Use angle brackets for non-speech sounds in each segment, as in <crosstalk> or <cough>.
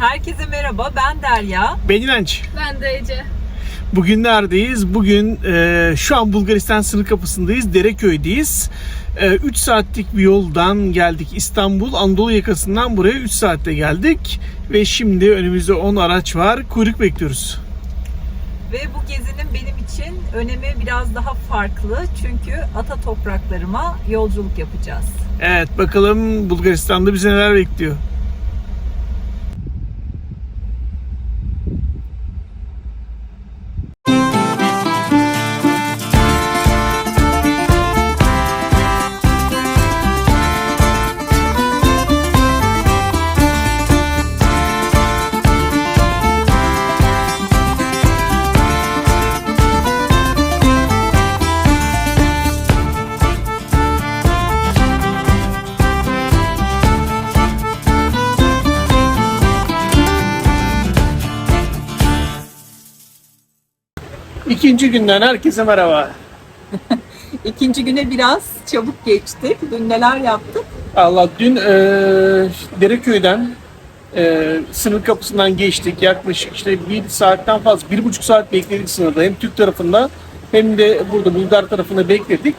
Herkese merhaba, ben Derya. Ben İnanç. Ben de Ece. Bugün neredeyiz? Bugün e, şu an Bulgaristan sınır kapısındayız. Dereköy'deyiz. 3 saatlik bir yoldan geldik. İstanbul Anadolu yakasından buraya 3 saatte geldik. Ve şimdi önümüzde 10 araç var. Kuyruk bekliyoruz. Ve bu gezinin benim için önemi biraz daha farklı. Çünkü ata topraklarıma yolculuk yapacağız. Evet bakalım Bulgaristan'da bizi neler bekliyor. İkinci günden herkese merhaba. <laughs> İkinci güne biraz çabuk geçtik. Dün neler yaptık? Allah dün e, Dereköy'den e, sınır kapısından geçtik. Yaklaşık işte bir saatten fazla, bir buçuk saat bekledik sınırda. Hem Türk tarafında hem de burada Bulgar tarafında bekledik.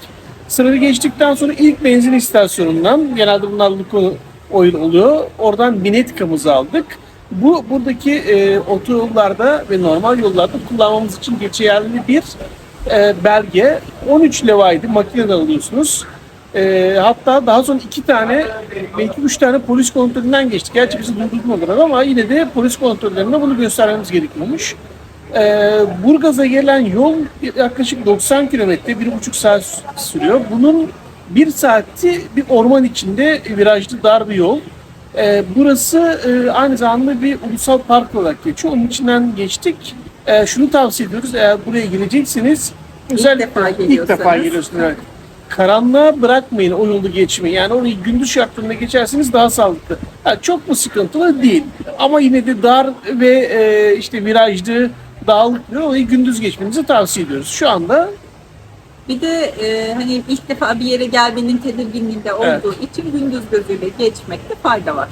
Sınırı geçtikten sonra ilk benzin istasyonundan, genelde bunlar Luko Oil oluyor. Oradan binetika'mızı aldık. Bu buradaki e, otoyollarda ve normal yollarda kullanmamız için geçerli bir e, belge. 13 levaydı, makineden alıyorsunuz. E, hatta daha sonra iki tane, belki üç tane polis kontrolünden geçtik. Gerçi bizi durdurmadılar ama yine de polis kontrollerinde bunu göstermemiz gerekiyormuş. E, Burgaz'a gelen yol yaklaşık 90 kilometre, bir buçuk saat sürüyor. Bunun bir saati bir orman içinde virajlı dar bir yol. E, burası e, aynı zamanda bir ulusal park olarak geçiyor. Onun içinden geçtik. E, şunu tavsiye ediyoruz. Eğer buraya geleceksiniz, özellikle defa ilk geliyorsanız. defa geliyorsunuz. Evet. Karanlığa bırakmayın o yolu geçmeyi. Yani orayı gündüz şartlarında geçerseniz daha sağlıklı. Ha, çok mu sıkıntılı? Değil. Ama yine de dar ve e, işte virajlı, dağlık bir orayı gündüz geçmenizi tavsiye ediyoruz. Şu anda Bir de e, hani ilk defa bir yere gelmenin tedirginliğinde olduğu için gündüz gözüyle geçmekte fayda var.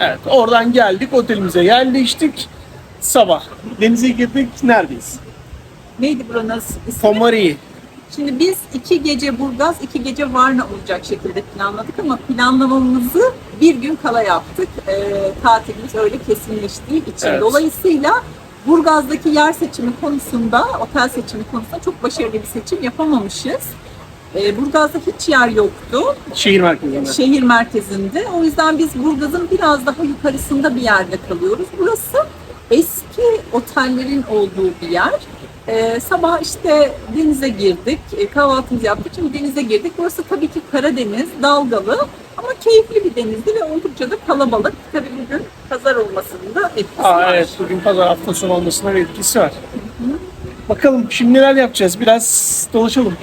evet oradan geldik otelimize yerleştik. Sabah denize girdik. Neredeyiz? Neydi buranın ismi? Pomari. Şimdi biz iki gece Burgaz, iki gece Varna olacak şekilde planladık ama planlamamızı bir gün kala yaptık. Ee, tatilimiz öyle kesinleştiği için. Evet. Dolayısıyla Burgaz'daki yer seçimi konusunda, otel seçimi konusunda çok başarılı bir seçim yapamamışız. Ee, Burgaz'da hiç yer yoktu Şehir merkezinde. şehir merkezinde. O yüzden biz Burgaz'ın biraz daha yukarısında bir yerde kalıyoruz. Burası eski otellerin olduğu bir yer. Ee, sabah işte denize girdik, e, kahvaltımızı yaptık. Şimdi denize girdik. Burası tabii ki Karadeniz, dalgalı ama keyifli bir denizdi ve oldukça da kalabalık. Tabii bugün pazar olmasının da etkisi Aa, var. evet bugün pazar hafta sonu olmasına bir etkisi var. Bakalım şimdi neler yapacağız? Biraz dolaşalım.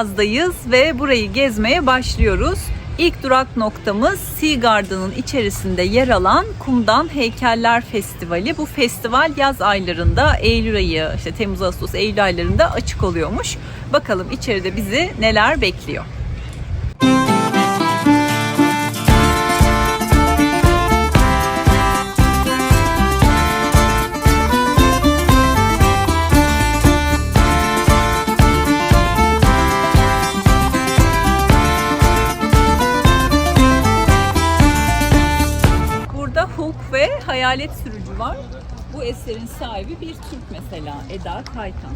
Burgaz'dayız ve burayı gezmeye başlıyoruz. İlk durak noktamız Sea Garden'ın içerisinde yer alan Kumdan Heykeller Festivali. Bu festival yaz aylarında Eylül ayı, işte Temmuz, Ağustos, Eylül aylarında açık oluyormuş. Bakalım içeride bizi neler bekliyor. Hayalet Sürücü var. Bu eserin sahibi bir Türk mesela Eda Kaytan.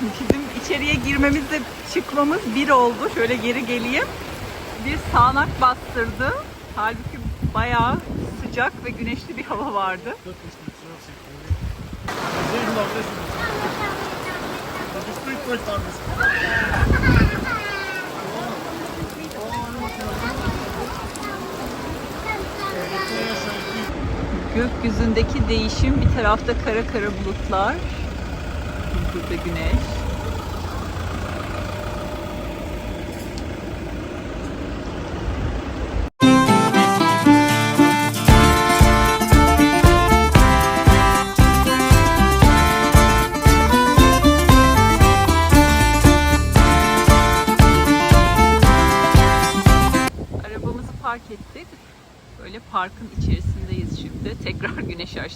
Bizim içeriye girmemizle çıkmamız bir oldu. Şöyle geri geleyim. Bir sağanak bastırdı. Halbuki bayağı sıcak ve güneşli bir hava vardı. Gökyüzündeki değişim bir tarafta kara kara bulutlar. Burada güneş.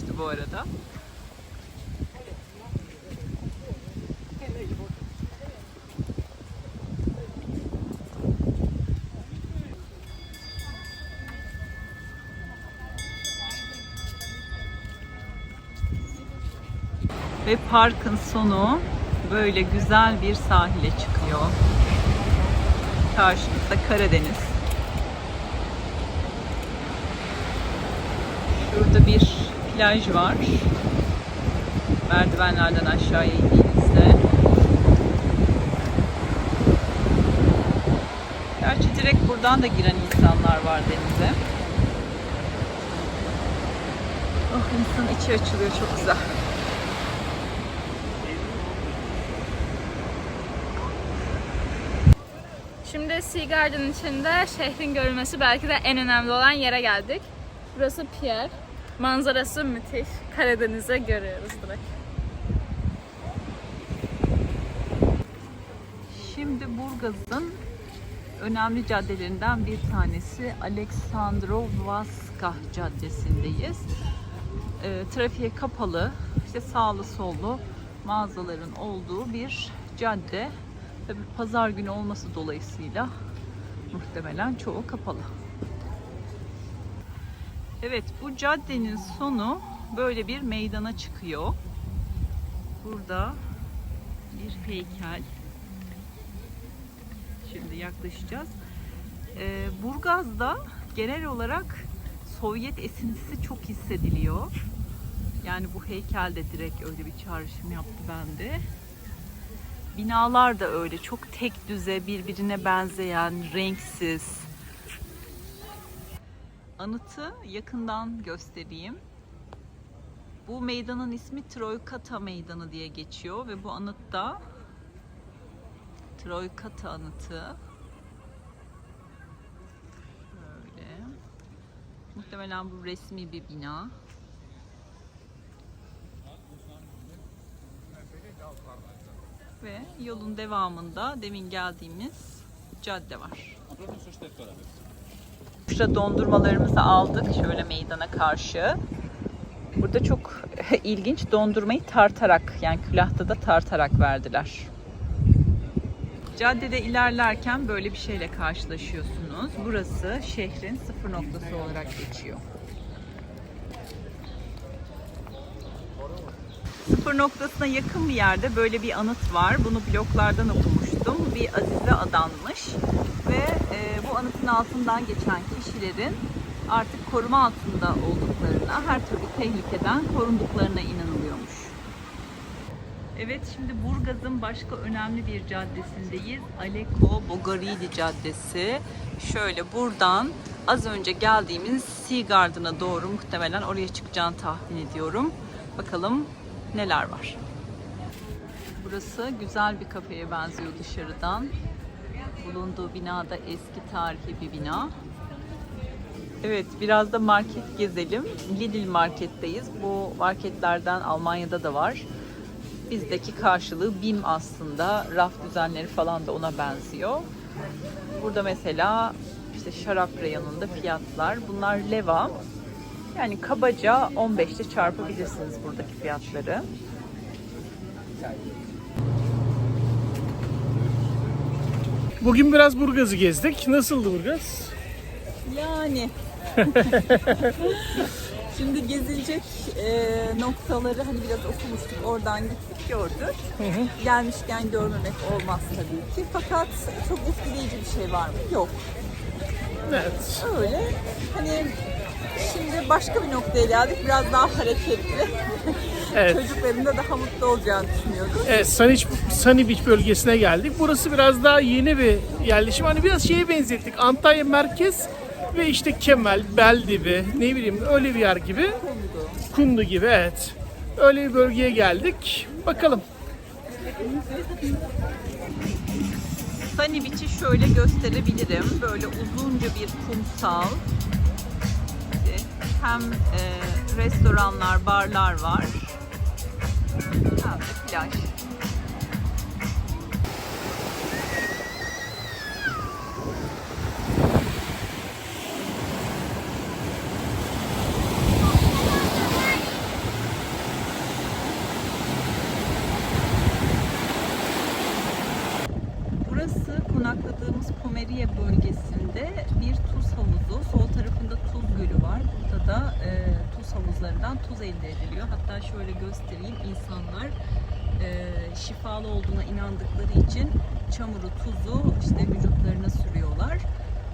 Açtı bu arada. Ve parkın sonu böyle güzel bir sahile çıkıyor. Karşımızda Karadeniz. Şurada bir plaj var. Merdivenlerden aşağıya indiğinizde. Gerçi direkt buradan da giren insanlar var denize. Oh insan içi açılıyor çok güzel. Şimdi Sea Garden içinde şehrin görülmesi belki de en önemli olan yere geldik. Burası Pier. Manzarası müthiş. Karadeniz'e görüyoruz direkt. Şimdi Burgaz'ın önemli caddelerinden bir tanesi Aleksandrovska Caddesi'ndeyiz. E, trafiğe kapalı, işte sağlı sollu mağazaların olduğu bir cadde. Tabii pazar günü olması dolayısıyla muhtemelen çoğu kapalı. Evet, bu caddenin sonu böyle bir meydana çıkıyor. Burada bir heykel. Şimdi yaklaşacağız. Ee, Burgaz'da genel olarak Sovyet esintisi çok hissediliyor. Yani bu heykel de direkt öyle bir çağrışım yaptı bende. Binalar da öyle çok tek düze, birbirine benzeyen, renksiz. Anıtı yakından göstereyim. Bu meydanın ismi Troykata Meydanı diye geçiyor ve bu anıtta Troykata anıtı. Böyle. Muhtemelen bu resmi bir bina. Ve yolun devamında demin geldiğimiz cadde var. Şurada dondurmalarımızı aldık şöyle meydana karşı. Burada çok <laughs> ilginç dondurmayı tartarak yani külahta da tartarak verdiler. Caddede ilerlerken böyle bir şeyle karşılaşıyorsunuz. Burası şehrin sıfır noktası olarak geçiyor. Sıfır noktasına yakın bir yerde böyle bir anıt var. Bunu bloklardan okumuştum. Bir Azize adanmış ve e, bu anıtın altından geçen kişilerin artık koruma altında olduklarına, her türlü tehlikeden korunduklarına inanılıyormuş. Evet şimdi Burgaz'ın başka önemli bir caddesindeyiz. Aleko Bogaridi Caddesi. Şöyle buradan az önce geldiğimiz Sea Garden'a doğru muhtemelen oraya çıkacağını tahmin ediyorum. Bakalım neler var. Burası güzel bir kafeye benziyor dışarıdan. Bulunduğu binada eski tarihi bir bina. Evet, biraz da market gezelim. Lidl marketteyiz. Bu marketlerden Almanya'da da var. Bizdeki karşılığı BİM aslında. Raf düzenleri falan da ona benziyor. Burada mesela işte şarap reyonunda fiyatlar. Bunlar leva. Yani kabaca 15'te çarpabilirsiniz buradaki fiyatları. Bugün biraz Burgaz'ı gezdik. Nasıldı Burgaz? Yani. <laughs> Şimdi gezilecek e, noktaları hani biraz okumuştuk, oradan gittik gördük. Gelmişken görmemek olmaz tabii ki. Fakat çok etkileyici bir şey var mı? Yok. Evet. Öyle. Hani şimdi başka bir noktaya geldik. Biraz daha hareketli. <laughs> Evet. Çocukların da daha mutlu olacağını düşünüyoruz. Evet, Sunny Beach bölgesine geldik. Burası biraz daha yeni bir yerleşim. Hani biraz şeye benzettik. Antalya merkez ve işte Kemal, Beldibi, ne bileyim öyle bir yer gibi. Kundu gibi evet. Öyle bir bölgeye geldik. Bakalım. Beach'i şöyle gösterebilirim. Böyle uzunca bir kumsal. Hem e, restoranlar, barlar var. Hem de plaj. Burası konakladığımız Pomeriye bölgesinde bir tuz havuzu. Sol tarafında tuz gölü var. Burada da e, tuz havuzlarından tuz elde ediliyor. Hatta şöyle göstereyim. İnsanlar e, şifalı olduğuna inandıkları için çamuru, tuzu işte vücutlarına sürüyorlar.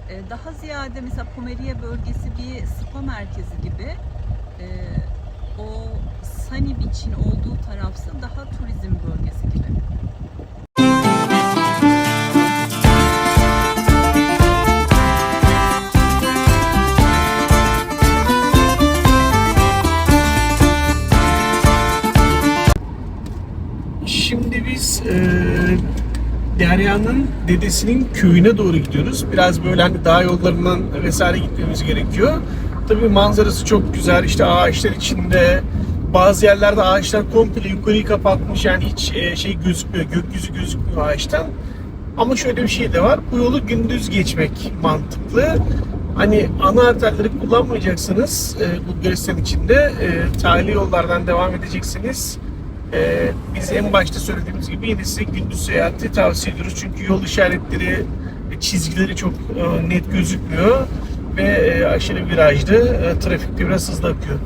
E, daha ziyade mesela Pomeriye bölgesi bir spa merkezi gibi. E, o Sunny Beach'in olduğu tarafsı daha turizm bölgesi gibi. Derya'nın dedesinin köyüne doğru gidiyoruz. Biraz böyle hani dağ yollarından vesaire gitmemiz gerekiyor. Tabii manzarası çok güzel. İşte ağaçlar içinde. Bazı yerlerde ağaçlar komple yukarıyı kapatmış. Yani hiç e, şey gözükmüyor. Gökyüzü gözükmüyor ağaçtan. Ama şöyle bir şey de var. Bu yolu gündüz geçmek mantıklı. Hani ana arterleri kullanmayacaksınız e, Bulgaristan içinde. E, tali yollardan devam edeceksiniz. Ee, biz en başta söylediğimiz gibi yine size gündüz seyahati tavsiye ediyoruz. Çünkü yol işaretleri, çizgileri çok e, net gözükmüyor ve e, aşırı virajlı, e, trafikte biraz hızlı akıyor.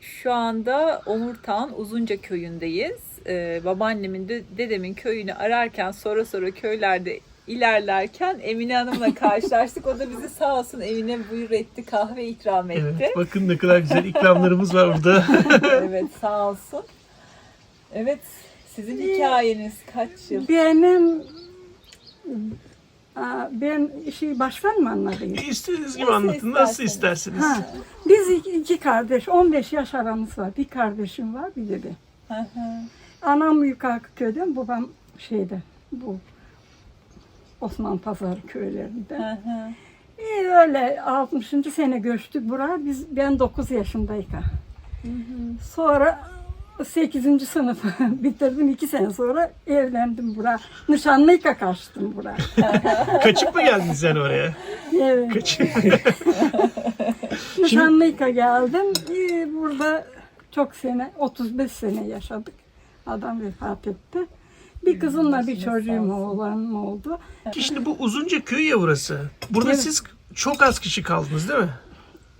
Şu anda Omurtağ'ın Uzunca köyündeyiz. Ee, babaannemin, de, dedemin köyünü ararken sonra sonra köylerde ilerlerken Emine Hanım'la karşılaştık. O da bizi sağ olsun evine buyur etti, kahve ikram etti. bakın ne kadar güzel ikramlarımız var burada. <laughs> Evet, sağ olsun. Evet, sizin hikayeniz kaç yıl? Benim Aa, ben şey baştan mı anlatayım? İstediğiniz gibi anlatın, nasıl isterseniz. Ha, biz iki, kardeş, 15 yaş aramız var. Bir kardeşim var, bir de ben. Hı hı. Anam yukarı köyden, babam şeyde, bu Osman Pazarı köylerinde. Hı hı. İyi öyle 60. sene göçtük buraya. Biz ben 9 yaşındayken. Sonra 8. sınıf <laughs> bitirdim. 2 sene sonra evlendim buraya. Nişanlıyka kaçtım buraya. <laughs> Kaçıp mı geldiniz yani oraya? Evet. Kaçıp. <laughs> Nişanlıyka geldim. Ee, Burada çok sene, 35 sene yaşadık. Adam vefat etti. Bir kızımla bir çocuğum oğlanım oldu. Şimdi bu uzunca köy ya burası. Burada Evet. siz çok az kişi kaldınız değil mi?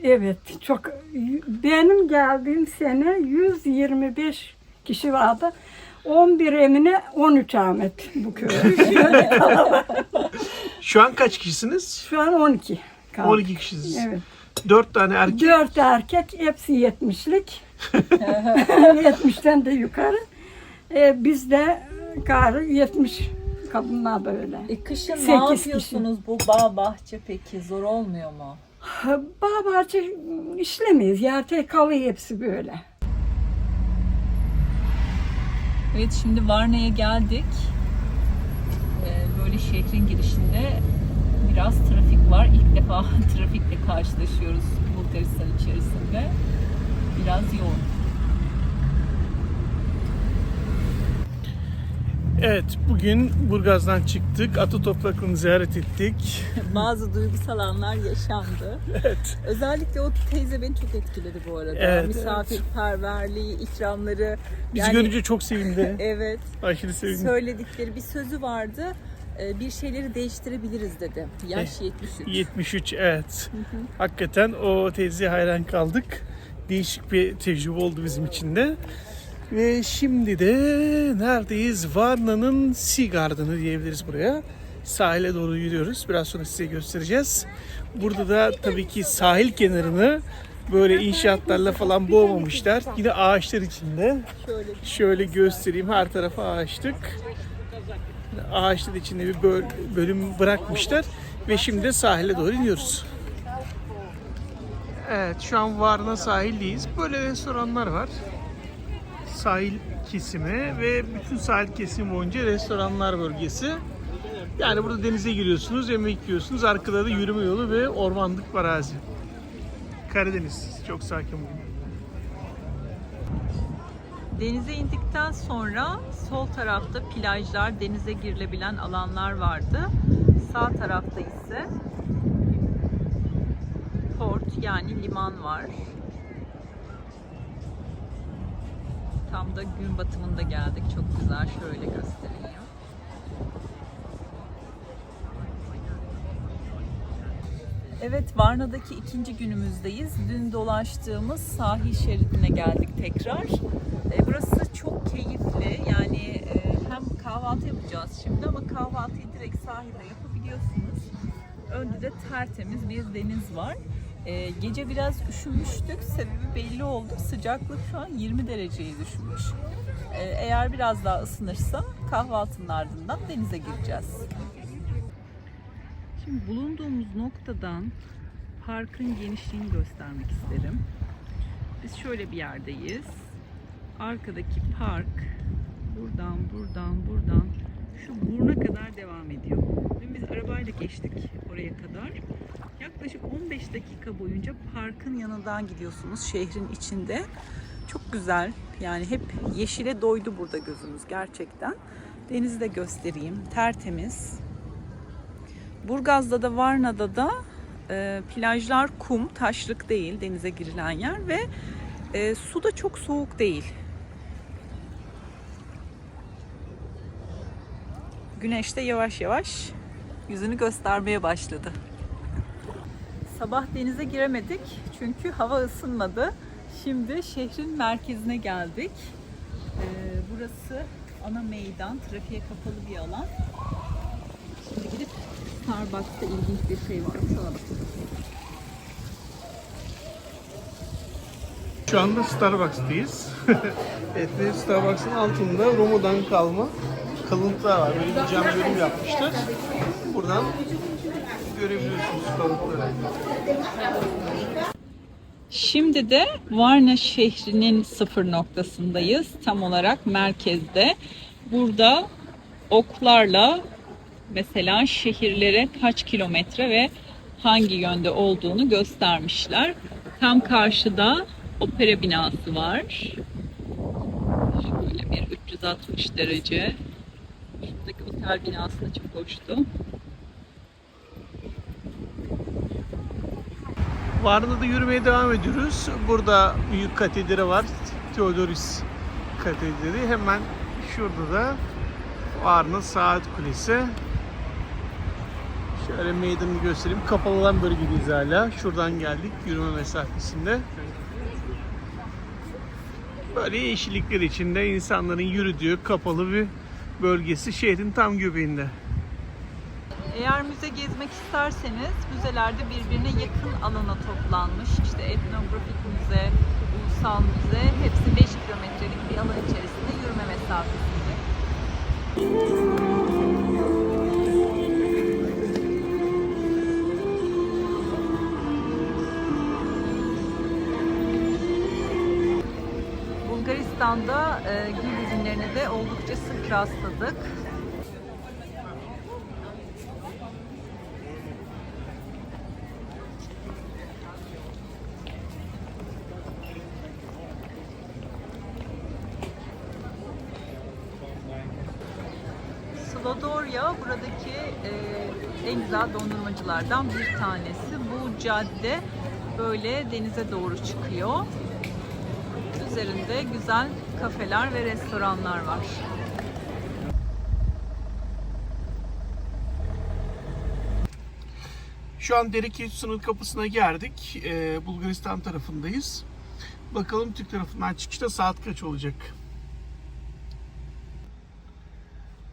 Evet, çok benim geldiğim sene 125 kişi vardı. 11 Emine, 13 Ahmet bu köy. <laughs> Şu an kaç kişisiniz? Şu an 12 kaldı. 12 kişisiniz. Evet. 4 tane erkek. 4 erkek, hepsi 70'lik. 70'ten <laughs> <laughs> de yukarı. Ee, biz de karı 70 kadınlar da öyle. E, kışın ne Sekiz yapıyorsunuz bu bağ bahçe peki? Zor olmuyor mu? Bağ bahçe işlemeyiz tek kalıyor hepsi böyle. Evet şimdi Varna'ya geldik. Ee, böyle şehrin girişinde biraz trafik var. İlk defa <laughs> trafikle karşılaşıyoruz Bulgaristan içerisinde. Biraz yoğun. Evet, bugün Burgaz'dan çıktık. Atı topraklarını ziyaret ettik. <laughs> Bazı duygusal anlar yaşandı. <laughs> Evet. Özellikle o teyze beni çok etkiledi bu arada. Evet, Misafirperverliği, ikramları. Bizi Yani- görünce çok sevindi. <laughs> Evet. Aşırı sevindi. Söyledikleri bir sözü vardı. Ee, Bir şeyleri değiştirebiliriz dedi. Yaş 73. 73 evet. Hakikaten o teyzeye hayran kaldık. Değişik bir tecrübe oldu bizim için de. Ve şimdi de neredeyiz? Varna'nın Sea Garden'ı diyebiliriz buraya. Sahile doğru yürüyoruz. Biraz sonra size göstereceğiz. Burada da tabii ki sahil kenarını böyle inşaatlarla falan boğmamışlar. Yine ağaçlar içinde. Şöyle göstereyim. Her tarafa ağaçlık. Ağaçlar içinde bir böl- bölüm bırakmışlar. Ve şimdi sahile doğru iniyoruz. Evet şu an Varna sahildeyiz. Böyle restoranlar var. Sahil kesimi ve bütün sahil kesimi boyunca restoranlar bölgesi. Yani burada denize giriyorsunuz, yemek yiyorsunuz. Arkada da yürüme yolu ve ormanlık arazi. Karadeniz çok sakin bugün. Denize indikten sonra sol tarafta plajlar, denize girilebilen alanlar vardı. Sağ tarafta ise port yani liman var. Tam da gün batımında geldik. Çok güzel. Şöyle göstereyim. Evet, Varna'daki ikinci günümüzdeyiz. Dün dolaştığımız sahil şeridine geldik tekrar. E, burası çok keyifli. Yani e, hem kahvaltı yapacağız şimdi ama kahvaltıyı direkt sahilde yapabiliyorsunuz. Önde de tertemiz bir deniz var. E, gece biraz üşümüştük. Sebebi belli oldu. Sıcaklık şu an 20 dereceyi düşmüş. E, eğer biraz daha ısınırsa kahvaltının ardından denize gireceğiz. Şimdi bulunduğumuz noktadan parkın genişliğini göstermek isterim. Biz şöyle bir yerdeyiz. Arkadaki park buradan, buradan, buradan şu buruna kadar devam ediyor. Biz arabayla geçtik oraya kadar. Yaklaşık 15 dakika boyunca parkın yanından gidiyorsunuz şehrin içinde. Çok güzel. Yani hep yeşile doydu burada gözümüz gerçekten. Denizi de göstereyim. Tertemiz. Burgaz'da da Varna'da da e, plajlar kum, taşlık değil denize girilen yer ve e, su da çok soğuk değil. Güneş de yavaş yavaş yüzünü göstermeye başladı. Sabah denize giremedik çünkü hava ısınmadı. Şimdi şehrin merkezine geldik. E, burası ana meydan, trafiğe kapalı bir alan. Şimdi gidip Starbucks'ta ilginç bir şey var. Sana bakalım. Şu anda Starbucks'tayız. <laughs> ve Starbucks'ın altında Roma'dan kalma kalıntılar var. Böyle bir cam bölüm yapmışlar. Buradan görebiliyorsunuz kalıntıları. Şimdi de Varna şehrinin sıfır noktasındayız. Tam olarak merkezde. Burada oklarla mesela şehirlere kaç kilometre ve hangi yönde olduğunu göstermişler. Tam karşıda opera binası var. Şöyle bir 360 derece. Şuradaki otel binası da çok hoştu. Varna'da yürümeye devam ediyoruz. Burada büyük katedri var. Theodoris Katedrali. Hemen şurada da Varna Saat Kulesi. Şöyle meydanını göstereyim. Kapalı olan bölgedeyiz hala. Şuradan geldik yürüme mesafesinde. Böyle yeşillikler içinde insanların yürüdüğü kapalı bir bölgesi şehrin tam göbeğinde. Eğer müze gezmek isterseniz müzelerde birbirine yakın alana toplanmış. İşte etnografik müze, ulusal müze hepsi 5 kilometrelik bir alan içerisinde yürüme mesafesinde. Bulgaristan'da e, gül ürünlerine de oldukça sık rastladık. Slodorya buradaki e, en güzel dondurmacılardan bir tanesi. Bu cadde böyle denize doğru çıkıyor. Üzerinde güzel kafeler ve restoranlar var. Şu an Derekev sınır kapısına geldik. Ee, Bulgaristan tarafındayız. Bakalım Türk tarafından çıkışta saat kaç olacak?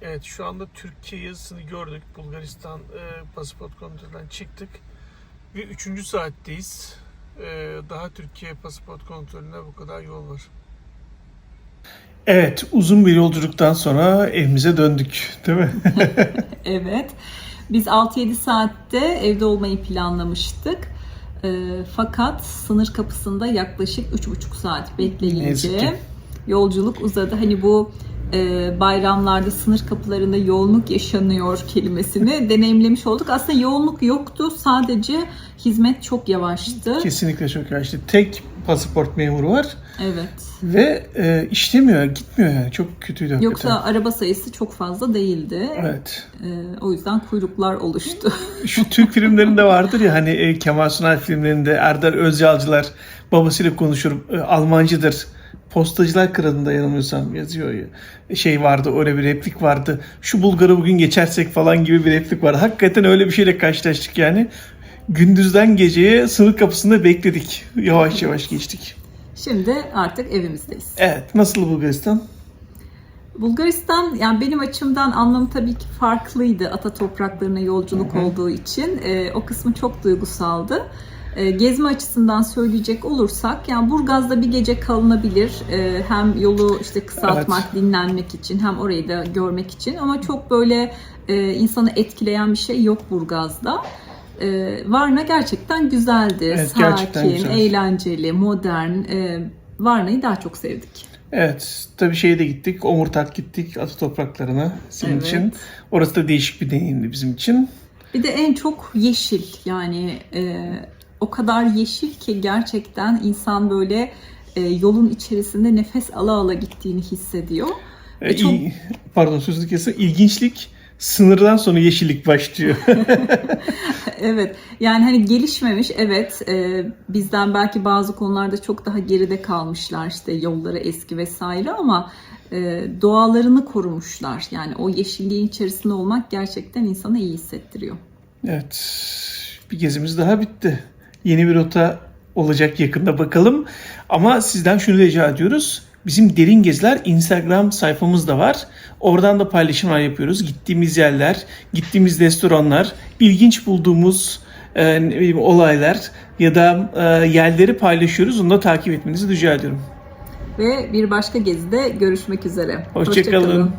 Evet şu anda Türkiye yazısını gördük. Bulgaristan e, pasaport kontrolünden çıktık. Ve 3. saatteyiz. Ee, daha Türkiye pasaport kontrolüne bu kadar yol var. Evet uzun bir yolculuktan sonra evimize döndük değil mi? <laughs> Evet. Biz 6-7 saatte evde olmayı planlamıştık. E, fakat sınır kapısında yaklaşık 3,5 saat bekleyince yolculuk uzadı. Hani bu e, bayramlarda sınır kapılarında yoğunluk yaşanıyor kelimesini <laughs> deneyimlemiş olduk. Aslında yoğunluk yoktu. Sadece hizmet çok yavaştı. Kesinlikle çok yaşlı. Tek pasaport memuru var Evet. ve e, işlemiyor, gitmiyor yani. Çok kötüydü hakikaten. Yoksa araba sayısı çok fazla değildi. Evet. E, o yüzden kuyruklar oluştu. <laughs> Şu Türk filmlerinde vardır ya hani e, Kemal Sunal filmlerinde Erdal Özyalcılar babasıyla konuşur. e, Almancıdır. Postacılar kralında yanılmıyorsam yazıyor ya. Şey vardı öyle bir replik vardı. Şu Bulgar'ı bugün geçersek falan gibi bir replik vardı. Hakikaten öyle bir şeyle karşılaştık yani. Gündüzden geceye sınır kapısında bekledik. Yavaş yavaş geçtik. Şimdi artık evimizdeyiz. Evet. Nasıl Bulgaristan? Bulgaristan yani benim açımdan anlamı tabii ki farklıydı ata topraklarına yolculuk olduğu için. Ee, o kısmı çok duygusaldı. Ee, gezme açısından söyleyecek olursak yani Burgaz'da bir gece kalınabilir. Ee, hem yolu işte kısaltmak, dinlenmek için hem orayı da görmek için ama çok böyle e, insanı etkileyen bir şey yok Burgaz'da. Varna gerçekten güzeldi. Evet, gerçekten Sakin, güzel. eğlenceli, modern. Varna'yı daha çok sevdik. Evet. Tabii şeye de gittik. Omurtak gittik. Ata topraklarına. Senin Evet. için. Orası da değişik bir deneyimdi bizim için. Bir de en çok yeşil yani e, o kadar yeşil ki gerçekten insan böyle e, yolun içerisinde nefes ala ala gittiğini hissediyor. E, çok- il- Pardon sözünü kesin. İlginçlik sınırdan sonra yeşillik başlıyor. <laughs> evet yani hani gelişmemiş evet e, bizden belki bazı konularda çok daha geride kalmışlar işte yolları eski vesaire ama e, doğalarını korumuşlar. Yani o yeşilliğin içerisinde olmak gerçekten insana iyi hissettiriyor. evet. Bir gezimiz daha bitti. Yeni bir rota olacak yakında bakalım. Ama sizden şunu rica ediyoruz. Bizim Derin Geziler Instagram sayfamız da var. Oradan da paylaşımlar yapıyoruz. Gittiğimiz yerler, gittiğimiz restoranlar, ilginç bulduğumuz e, ne bileyim, olaylar ya da e, yerleri paylaşıyoruz. Onu da takip etmenizi rica ediyorum. Ve bir başka gezide görüşmek üzere. Hoşçakalın.